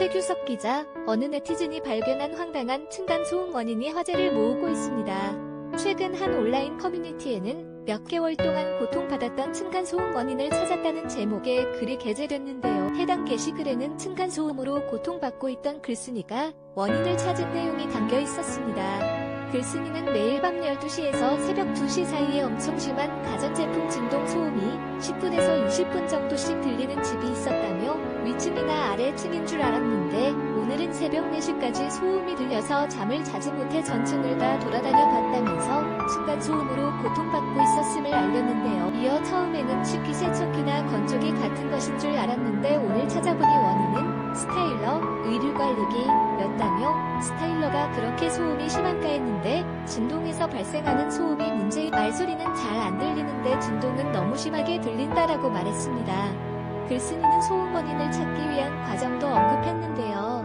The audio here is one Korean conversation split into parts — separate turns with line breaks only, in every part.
최규석 기자, 어느 네티즌이 발견한 황당한 층간 소음 원인이 화제를 모으고 있습니다. 최근 한 온라인 커뮤니티에는 몇 개월 동안 고통받았던 층간 소음 원인을 찾았다는 제목의 글이 게재됐는데요. 해당 게시글에는 층간 소음으로 고통받고 있던 글쓴이가 원인을 찾은 내용이 담겨 있었습니다. 글쓴이는 매일 밤 12시에서 새벽 2시 사이에 엄청 심한 가전제품 진동 소음이 10분에서 20분 정도씩 들리는 집이 있었다며 위층이나 아래층인 줄 알았는데 오늘은 새벽 4시까지 소음이 들려서 잠을 자지 못해 전층을 다 돌아다녀 봤다면서 층간소음으로 고통받고 있었음을 알렸는데요. 이어 처음에는 식기 세척기나 건조기 같은 것인 줄 알았는데 오늘 찾아보니 원인은 스타일러, 의류 관리기였다며 스타일러가 그렇게 소음이 심한가 했는데 진동에서 발생하는 소음이 문제인 말소리는 잘 안 들리 는데 진동은 너무 심하게 들린다라고 말했습니다. 글쓴이는 소음 원인을 찾기 위한 과정도 언급했는데요.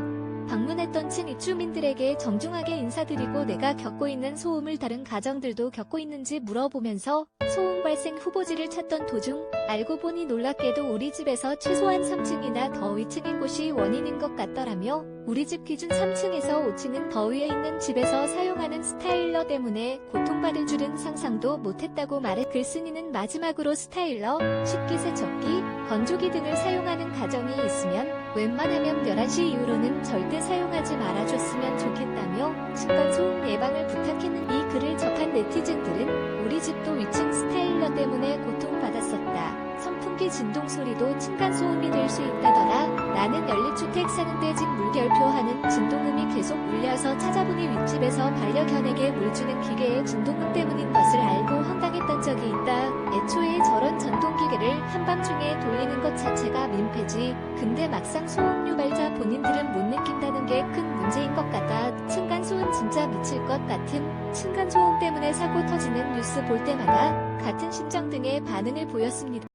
방문했던 층 입주민들에게 정중하게 인사드리고 내가 겪고 있는 소음을 다른 가정들도 겪고 있는지 물어보면서 소음 발생 후보지를 찾던 도중 알고 보니 놀랍게도 우리 집에서 최소한 3층이나 더 위층인 곳이 원인인 것 같더라며 우리 집 기준 3층에서 5층은 더 위에 있는 집에서 사용하는 스타일러 때문에 고통받을 줄은 상상도 못했다고 말해 글쓴이는 마지막으로 스타일러, 식기세척기, 건조기 등을 사용하는 가정이 있으면 웬만하면 11시 이후로는 절대 사용하지 말아줬으면 좋겠다며 층간소음 예방을 부탁했는 이 글을 접한 네티즌들은 우리 집도 위층 스타일러 때문에 고통받았었다. 선풍기 진동 소리도 층간소음이 될 수 있다더라. 나는 연립주택 사는데 집 물결표하는 진동음이 계속 울려서 찾아보니 윗집에서 반려견에게 물 주는 기계의 진동음 때문인 것을 알고 한밤중에 돌리는 것 자체가 민폐지. 근데 막상 소음 유발자 본인들은 못 느낀다는 게 큰 문제인 것 같다. 층간소음 진짜 미칠 것 같음. 층간소음 때문에 사고 터지는 뉴스 볼 때마다 같은 심정 등의 반응을 보였습니다.